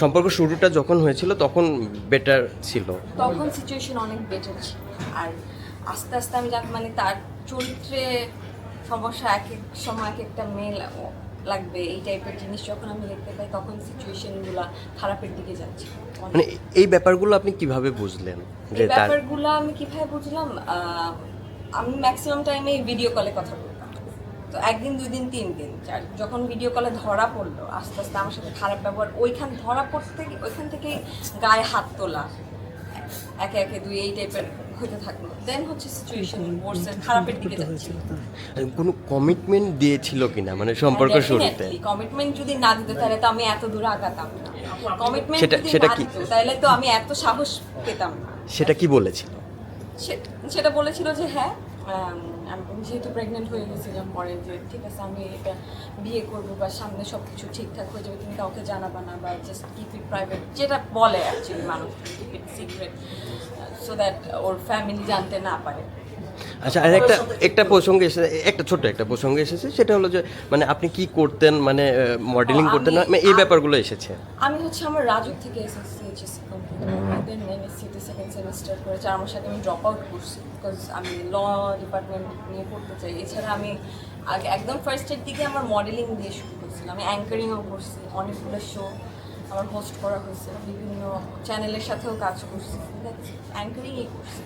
সম্পর্ক শুরুটা যখন হয়েছিল তখন বেটার ছিল। তখন সিচুয়েশন অনেক বেটার ছিল। আর আস্তে আস্তে আমি যাক মানে তার চরিত্রে সমস্যা এক এক সময় এক একটা মেয়ে লাগবে এই টাইপের জিনিস যখন আমি দেখতে পাই তখন সিচুয়েশনগুলো খারাপের দিকে যাচ্ছে। মানে এই ব্যাপারগুলো আপনি কীভাবে বুঝলেন যে এই ব্যাপারগুলো আমি কীভাবে বুঝলাম? আমি ম্যাক্সিমাম টাইমে ভিডিও কলে কথা বলতাম তো একদিন দুই দিন তিন দিন। চার- যখন ভিডিও কলে ধরা পড়ল আস্তে আস্তে আমার সাথে খারাপ ব্যবহার ওইখান ধরা পড়তে ওইখান থেকে গায়ে হাত তোলা। একে একে দুই এই টাইপের হতে থাকল। দেন হচ্ছে সিচুয়েশন ওরসের খারাপের দিকে যাচ্ছে। কোনো কমিটমেন্ট দিয়েছিল কিনা মানে সম্পর্ক শুরুতে? কমিটমেন্ট যদি না দিতে তাহলে তো আমি এত দূরে আগাতাম না। কমিটমেন্ট সেটা- সেটা কি? তাহলে তো আমি এত সাহস পেতাম না। সেটা কি বলেছিল? সেটা বলেছিল যে হ্যাঁ আম, যেহেতু প্রেগনেন্ট হয়ে গেছিলাম পরে যে ঠিক আছে আমি এটা বিয়ে করব বা সামনে সব কিছু ঠিকঠাক হয়ে যাবে তুমি কাউকে জানাবা না বা জাস্ট কিপ ইট প্রাইভেট যেটা বলে অ্যাকচুয়ালি মানুষ keep it secret so that or family জানতে না পারে। আচ্ছা আর একটা একটা প্রসঙ্গে এসে একটা ছোট একটা প্রসঙ্গে এসেছে সেটা হলো যে মানে আপনি কি করতেন মানে মডেলিং করতেন না মানে এই ব্যাপারগুলো এসেছে। আমি হচ্ছে আমার রাজুক থেকে কমপ্লিট দেন এমএসসিতে সেকেন্ড সেমিস্টার করে চার মাস আগে আমি ড্রপ আউট করছি বিকজ আমি ল ডিপার্টমেন্ট নিয়ে পড়তে চাই। এছাড়া আমি আগে একদম ফার্স্টের দিকে আমার মডেলিং দিয়ে শুরু করেছিল আমি অ্যাঙ্কারিংও করছি অনেকগুলো শো আমার হোস্ট করা হয়েছে বিভিন্ন চ্যানেলের সাথেও কাজ করছি। অ্যাঙ্কারিংই করছি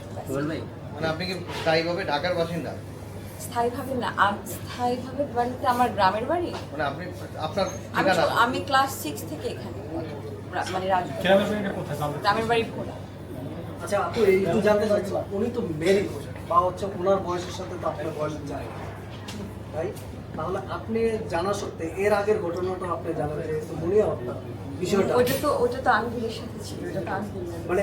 মানে আপনি কি স্থায়ীভাবে ঢাকার বাসিন্দা? স্থায়ীভাবে না আম- স্থায়ীভাবে বাড়িতে আমার গ্রামের বাড়ি? মানে আপনি আপনার আমি ক্লাস সিক্স থেকে এখানে। মানে গ্রামের বাড়ি ভোলা। আচ্ছা আপু এই একটু জানতে চাচ্ছিলাম উনি তো মেরি বা হচ্ছে ওনার বয়সের সাথে তো আপনার বয়স যায়। তাই? তাহলে আপনি জানা সত্ত্বে এর আগের ঘটনাটা আপনি জানা যে মনে আপনার বিষয়টা। ওইটা তো ওইটা তো আঙ্গুলের সাথে ছিল তো আনবিল মানে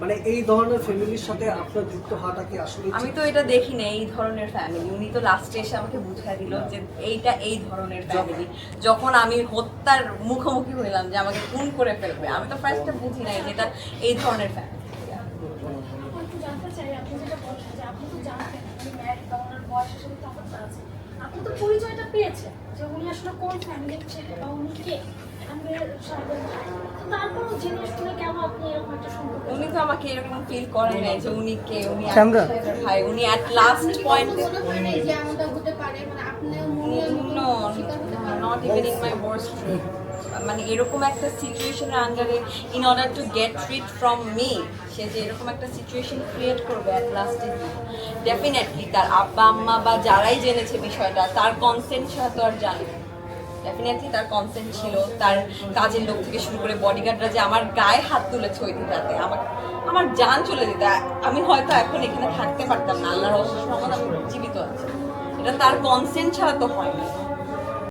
মানে এই ধরনের ফ্যামিলির সাথে আপনার যুক্ত হওয়াটা কি আসলে আমি তো এটা দেখি না এই ধরনের ফ্যামিলি উনি তো লাস্টে এসে আমাকে বুঝিয়ে দিল যে এইটা এই ধরনের ফ্যামিলি যখন আমি হত্যার মুখোমুখি হইলাম যে আমাকে খুন করে ফেলবে আমি তো ফার্স্টে বুঝি নাই যে এটা এই ধরনের ফ্যামিলি আপনি যেটা তো পরিচয়টা পেয়েছেন যে উনি আসলে কোন ফ্যামিলির ছেলে বা উনি কে? আমাদের তারপরও জেনে শুনে কেন আপনি এরকম একটা সম্পর্ক উনি তো আমাকে এরকম ফিল করে নাই যে উনি কে উনি সাহেবের ভাই উনি অ্যাট লাস্ট পয়েন্টে মনে যে এমনটা হতে পারে? মানে আপনিও মনে no not even in my worst dream মানে এরকম একটা সিচুয়েশনের আন্ডারে in order to get rid from me সে যে এরকম একটা সিচুয়েশন ক্রিয়েট করবে অ্যাট লাস্টে ডেফিনেটলি তার আব্বা আম্মা বা যারাই জেনেছে বিষয়টা তার কনসেন্ট ছাড়া তো আর জানে ডেফিনেটলি তার কনসেন্ট ছিল, তার কাজের লোক থেকে শুরু করে বডিগার্ডরা যে আমার গায়ে হাত তুলেছে ওই দিনটাতে আমার আমার যান চলে যেত। আমি হয়তো এখন এখানে থাকতে পারতাম না, আল্লাহর অশেষ আমার আমি জীবিত আছে। এটা তার কনসেন্ট ছাড়া তো হয় না।